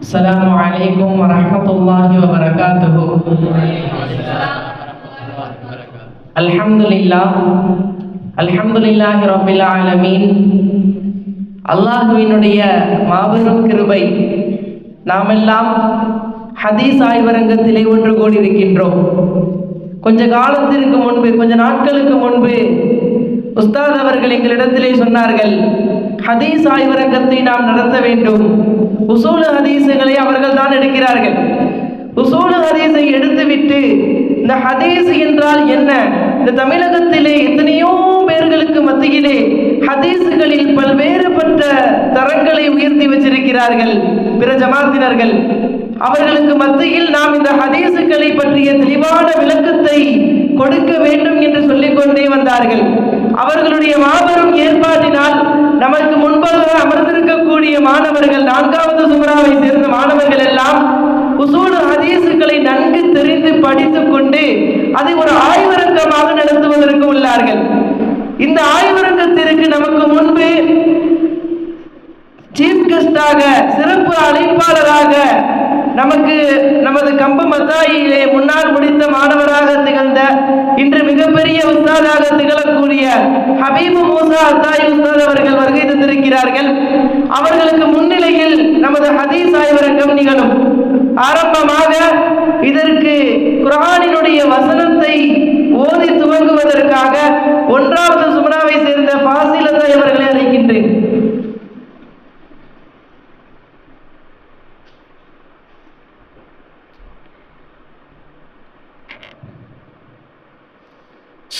السلام عليكم ورحمة الله وبركاته الحمد لله الحمد لله رب العالمين அல்லாஹுவினுடைய மாபெரும் கிருபை நாமெல்லாம் ஹதீஸ் ஆய்வரங்கத்திலே ஒன்று கூடியிருக்கின்றோம் கொஞ்ச காலத்திற்கு முன்பு கொஞ்ச நாட்களுக்கு முன்பு உஸ்தாத் அவர்கள் எங்களிடத்திலே சொன்னார்கள் ஹதீஸ் ஆய்வரங்கத்தை நாம் நடத்த வேண்டும் உசூலு ஹதீஸுகளை அவர்கள் தான் எடுக்கிறார்கள். உசூலு ஹதீஸை எடுத்துவிட்டு இந்த ஹதீஸ் என்றால் என்ன? இந்த தமிழகத்திலே எத்தனையோ பேர்களுக்கு மத்தியிலே ஹதீஸுகளில் பல்வேறுபட்ட தரங்களை உயர்த்தி வச்சிருக்கிறார்கள் பிற ஜமாத்தினர்கள். அவர்களுக்கு மத்தியில் நாம் இந்த ஹதீசுகளை பற்றிய தெளிவான விளக்கத்தை கொடுக்க வேண்டும் என்று சொல்லிக்கொண்டே வந்தார்கள். அவர்களுடைய மாபெரும் ஏற்பாட்டினால் நமக்கு முன்பாக அமர்ந்திருக்கக்கூடிய மாணவர்கள் நான்காவது சுமராவை சேர்ந்த மாணவர்கள் எல்லாம் உசூல் நன்கு தெரிந்து படித்துக் கொண்டு அதை ஒரு ஆய்வரங்கமாக நடத்துவதற்கு உள்ளார்கள். இந்த ஆய்வரங்கத்திற்கு நமக்கு முன்பு சீஃப் கெஸ்டாக சிறப்பு அழைப்பாளராக நமக்கு நமது கம்ப மத்தாயிலே முன்னால் முடித்த மாணவராக திகழ்ந்த இன்று மிக ஹபீபு மூசா அத்தாய் உஸ்தாத் அவர்கள் வருகை தந்திருக்கிறார்கள். அவர்களுக்கு முன்னிலையில் நமது ஹதீஸ் ஆய்வரங்கம் நிகழும். ஆரம்பமாக இதற்கு குரானினுடைய வசனத்தை ஓதி துவங்குவதற்காக ஒன்றாவது சுமராவை சேர்ந்த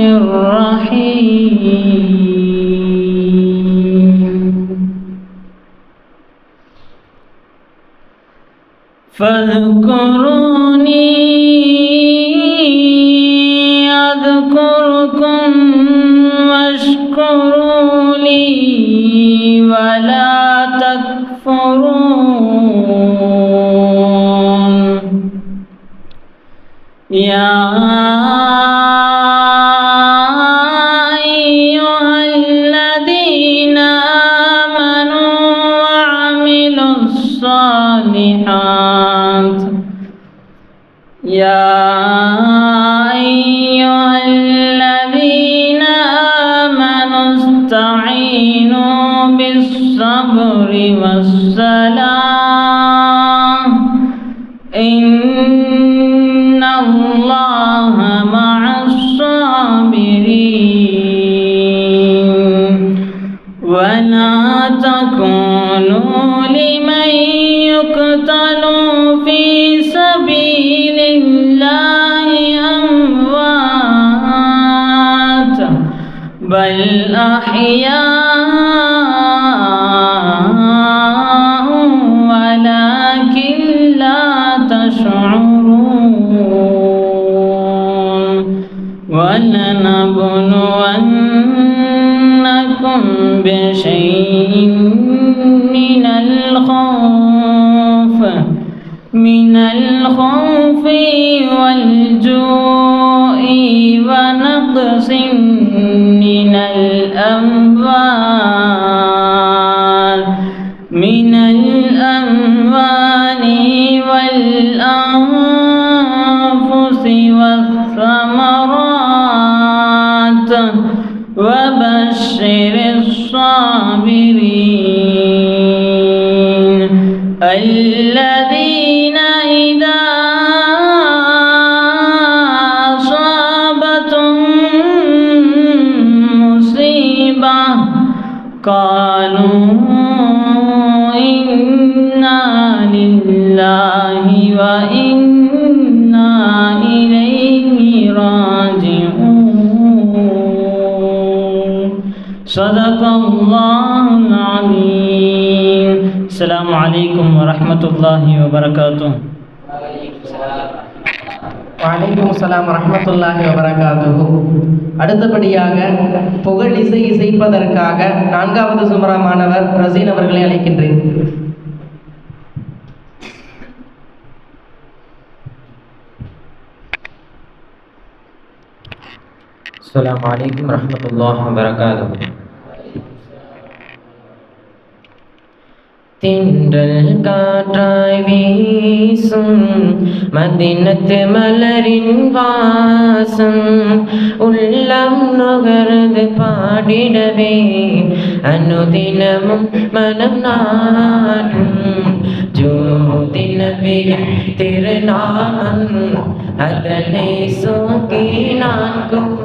الرحيم بالصبر والصلاة إن الله مع الصابرين. ولا تكونوا لمن يقتل في سبيل الله أموات. بل أحياء ونقص من الأموال قالوا إنا لله وإنا إليه راجعون. صدق الله العظيم. السلام عليكم ورحمة الله وبركاته. வலைக்கும் சலாம் ரஹமத்துல்லாஹி வபரகாதுஹு அடுத்தபடியாக புகழ் இசை இசைப்பதற்காக நான்காவது சுமரா மாணவர் ரசீன் அவர்களை அழைக்கின்றேன். அஸ்லாம் வலைக்கம் ரஹமத்துல்லாஹ் வபரகாதுஹு. തിണ്ടൽ കാറ്റായി വീസും മദിനത്ത് മലരിൻ വാസം. ഉള്ളം നുകർന്ന് പാടിടവേ അനുദിനമും മനം നാടും. ജോതിനവിയും തിരുനാമം അതനെ സോക്കി നാക്കും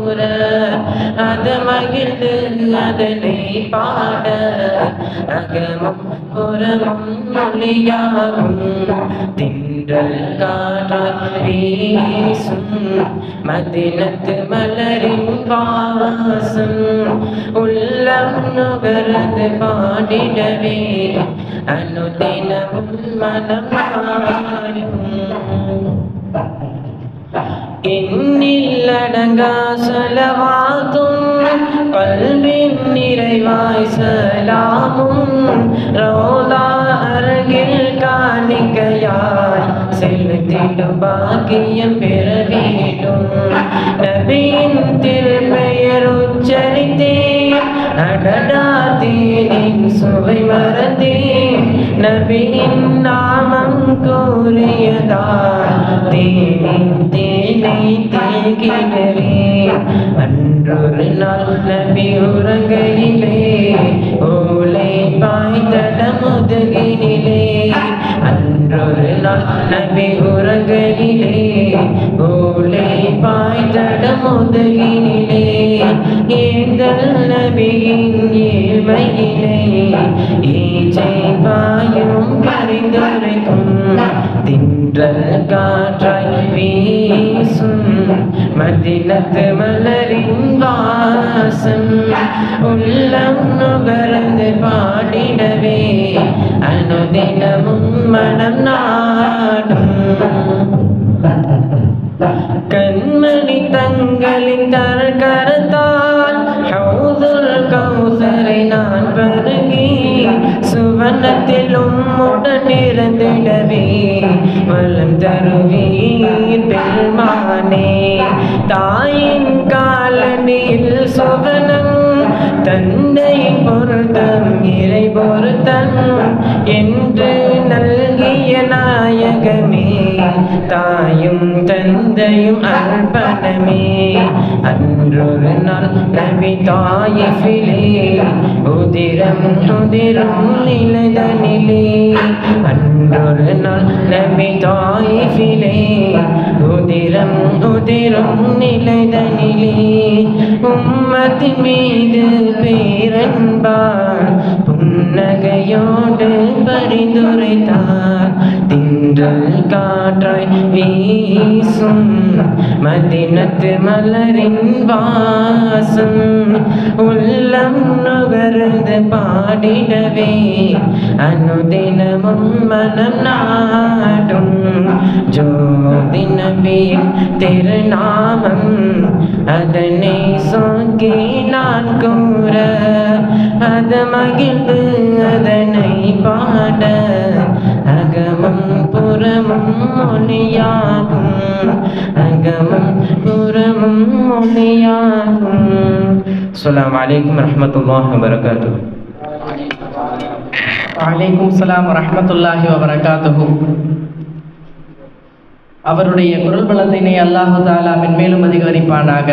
അകിട് അതനെ പാട. അകമും പുറമും ഒളിയാകും. തിണ്ടൽ കാറ്റും മദിനത്ത് മലരിൻ വാസം. ഉള്ളം നുകർന്ന് പാടിടവേ. അനുദിനവും മനം എന്നില്ലടങ്ങാ സലവാതും கல்வின் நிறைவாய் சலாமும் ரோதா அருகில் காணிக்கையாய் செலுத்திடும் பாக்கியம் பெற வேண்டும் நபியின் திருப்பெயர் உச்சரித்தேன் அடடா தேனின் சுவை மறந்தேன். நபியின் நாமம் கூறியதால் தேனின் தேனை தேகிடவே அன்றொரு நாள் நபி உறங்கையிலே ஓலை பாய்ந்தட முதுகினிலே அன்றொரு நாள் நபி உறங்கையிலே தினத்து மலரின் வாசம் உள்ளம் நுகர்ந்து பாடிடவே. அனுதினமும் மனம் நாடும். கண்மணி தங்களின் கரகரத்தால் கௌதுல் கௌ தாயும் தந்தையும் அர்ப்பணமே. அன்றொரு நாள் நபி தாயிலே உதிரம் உதிரும் நிலதனிலே. அன்றொரு நாள் நபி தாயிலே உதிரம் உதிரும் நிலதனிலே. உம்மத்தின் மீது பேரன்பார் புன்னகையோடு பரிந்துரைத்தார் தின்றல் காற்றாய் வீசும் மதினத்து மலரின் வாசம் உள்ளம் நுகர்ந்து பாடிடவே அனுதினமும் மனம் நாடும் ஜோதி நபியின் திருநாமம் அதனை சொங்கி நான் கூற அது மகிழ்ந்து அதனை பாட அகமும் புறமும் மொழியாகும் அகமும் புறமும் மொழியாகும் அஸ்ஸலாமு அலைக்கும் வரஹ்மத்துல்லாஹி வரகாத்து வலைக்கும் சலாம் வரமத்துல்லாஹி வரகாத்து அவருடைய குரல் பலத்தினை அல்லாஹு தாலா மென்மேலும் அதிகரிப்பானாக.